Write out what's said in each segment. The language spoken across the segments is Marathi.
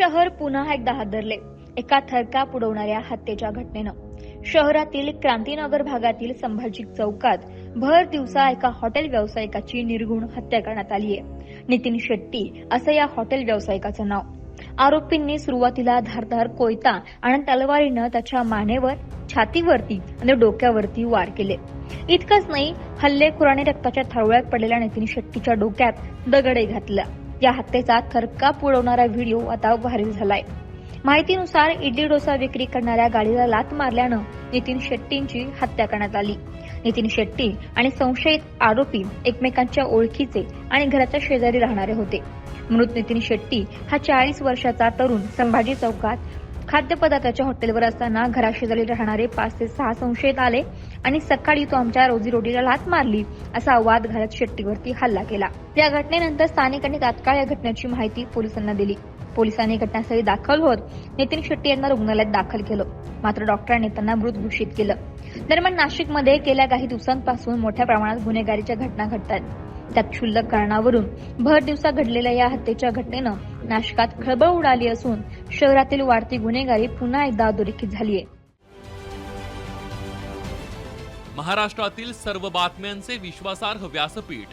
शहर पुन्हा एकदा हादरले. एका थरकाप उडवणाऱ्या हत्येच्या घटनेनं. शहरातील क्रांतीनगर भागातील संभाजी चौकात भर दिवसा एका हॉटेल व्यावसायिकाची निर्गुण हत्या करण्यात आली आहे नितीन शेट्टी असं या हॉटेल व्यावसायिकाचं नाव. आरोपींनी सुरुवातीला धारधार कोयता आणि तलवारीनं त्याच्या मानेवर छातीवरती आणि डोक्यावरती वार केले. इतकंच नाही हल्लेखोराने रक्ताच्या थारोळ्यात पडलेल्या नितीन शेट्टीच्या डोक्यात दगडे घातल्या. या हत्येचा थरकाप उडवणारा व्हिडिओ आता व्हायरल झालाय. माहितीनुसार इडली डोसा विक्री करणाऱ्या गाडीला लात मारल्यानं नितीन शेट्टींची हत्या करण्यात आली. नितीन शेट्टी आणि संशयित आरोपी एकमेकांच्या ओळखीचे आणि घराच्या शेजारी राहणारे होते. मृत नितीन शेट्टी हा चाळीस वर्षाचा तरुण संभाजी चौकात खाद्यपदार्थाच्या हॉटेलवर असताना घराशेजारी राहणारे पाच ते सहा संशयित आले आणि सकाळी तो आमच्या रोजीरोटीला लात मारली असा वाद घालत शेट्टीवरती हल्ला केला. या घटनेनंतर स्थानिकांनी तात्काळ या घटनेची माहिती पोलिसांना दिली. पोलिसांनी घटनास्थळी दाखल होत नितीन शेट्टी यांना रुग्णालयात दाखल केलं. मात्र डॉक्टरांनी त्यांना मृत घोषित केलं. दरम्यान नाशिकमध्ये गेल्या काही दिवसांपासून मोठ्या प्रमाणात गुन्हेगारीच्या घटना घडतात त्यात क्षुल्लक कारणावरून भर दिवसा घडलेल्या या हत्येच्या घटनेनं नाशकात खळबळ उडाली असून शहरातील वाढती गुन्हेगारी पुन्हा एकदा अधोरेखित झाली आहे. महाराष्ट्रातील सर्व बातम्यांचे विश्वासार्ह व्यासपीठ.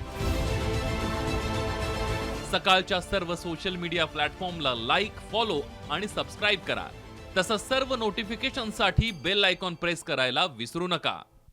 सकाळच्या सर्व सोशल मीडिया प्लॅटफॉर्मला लाईक फॉलो आणि सबस्क्राईब करा. तसंच सर्व नोटिफिकेशनसाठी बेल आयकॉन प्रेस करायला विसरू नका.